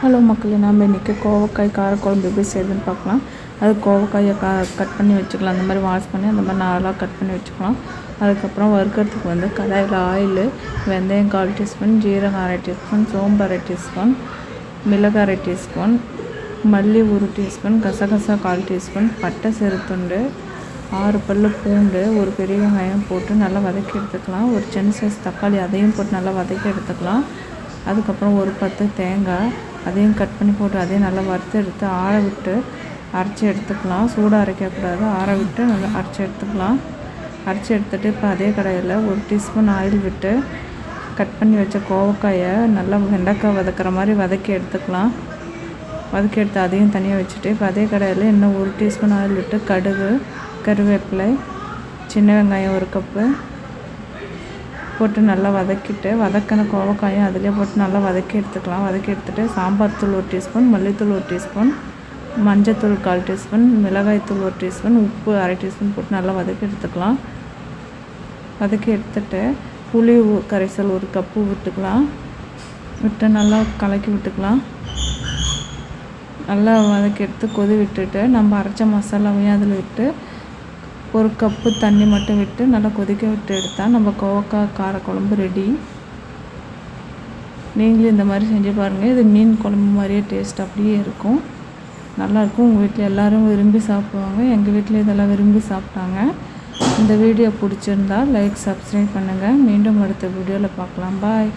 Hello மக்களே. நம்ம இன்றைக்கி கோவக்காய் காரக்குழம்பு எப்படி செய்யுதுன்னு பார்க்கலாம். அது கோவக்காயை கா கட் பண்ணி வச்சுக்கலாம். அந்த மாதிரி வாஷ் பண்ணி அந்த மாதிரி நாளாக கட் பண்ணி வச்சுக்கலாம். அதுக்கப்புறம் வறுக்கிறதுக்கு வந்து கடாயில் ஆயில் வெந்தயம் கால் டீஸ்பூன் ஜீரகம் அரை டீஸ்பூன் சோம்பு அரை டீஸ்பூன் மிளகு அரை டீஸ்பூன் மல்லி ஒரு டீஸ்பூன் கசகசா கால் டீஸ்பூன் பட்டை சிறுத்துண்டு ஆறு பல் பூண்டு ஒரு பெரிய வெங்காயம் போட்டு நல்லா வதக்கி எடுத்துக்கலாம். ஒரு சின்ன சைஸ் தக்காளி அதையும் போட்டு நல்லா வதக்கி எடுத்துக்கலாம். அதுக்கப்புறம் ஒரு பத்து தேங்காய் அதையும் கட் பண்ணி போட்டு அதையும் நல்லா வறுத்து எடுத்து ஆற விட்டு அரைச்சி எடுத்துக்கலாம். சூடாக அரைக்கக்கூடாது ஆற விட்டு நல்லா அரைச்சி எடுத்துக்கலாம். அரைச்சி எடுத்துகிட்டு இப்போ அதே கடையில் ஒரு டீஸ்பூன் ஆயில் விட்டு கட் பண்ணி வச்ச கோவக்காயை நல்லா வெண்டைக்காய் வதக்கிற மாதிரி வதக்கி எடுத்துக்கலாம். வதக்கி எடுத்து அதையும் தனியாக வச்சுட்டு இப்போ அதே கடையில் இன்னும் ஒரு டீஸ்பூன் ஆயில் விட்டு கடுகு கருவேப்பிலை சின்ன வெங்காயம் ஒரு கப்பு போட்டு நல்லா வதக்கிட்டு வதக்கின கோவக்காயும் அதிலே போட்டு நல்லா வதக்கி எடுத்துக்கலாம். வதக்கி எடுத்துகிட்டு சாம்பார் தூள் ஒரு டீஸ்பூன் மல்லித்தூள் ஒரு டீஸ்பூன் மஞ்சத்தூள் கால் டீஸ்பூன் மிளகாய்த்தூள் ஒரு டீஸ்பூன் உப்பு அரை டீஸ்பூன் போட்டு நல்லா வதக்கி எடுத்துக்கலாம். வதக்கி எடுத்துகிட்டு புளி கரைசல் ஒரு கப்பு விட்டுக்கலாம். விட்டு நல்லா கலக்கி விட்டுக்கலாம். நல்லா வதக்கி எடுத்து கொதி விட்டுட்டு நம்ம அரைச்ச மசாலாவையும் அதில் விட்டு ஒரு கப்பு தண்ணி மட்டும் விட்டு நல்லா கொதிக்க விட்டு எடுத்தால் நம்ம கோவக்காய் காரக்குழம்பு ரெடி நீங்களும் இந்த மாதிரி செஞ்சு பாருங்கள் இது மீன் குழம்பு மாதிரியே டேஸ்ட் அப்படியே இருக்கும். நல்லாயிருக்கும் உங்கள் வீட்டில் எல்லோரும் விரும்பி சாப்பிடுவாங்க. எங்கள் வீட்டில் இதெல்லாம் விரும்பி சாப்பிட்டாங்க. இந்த வீடியோ பிடிச்சிருந்தா லைக் சப்ஸ்கிரைப் பண்ணுங்கள் மீண்டும் அடுத்த வீடியோவில் பார்க்கலாம். பாய்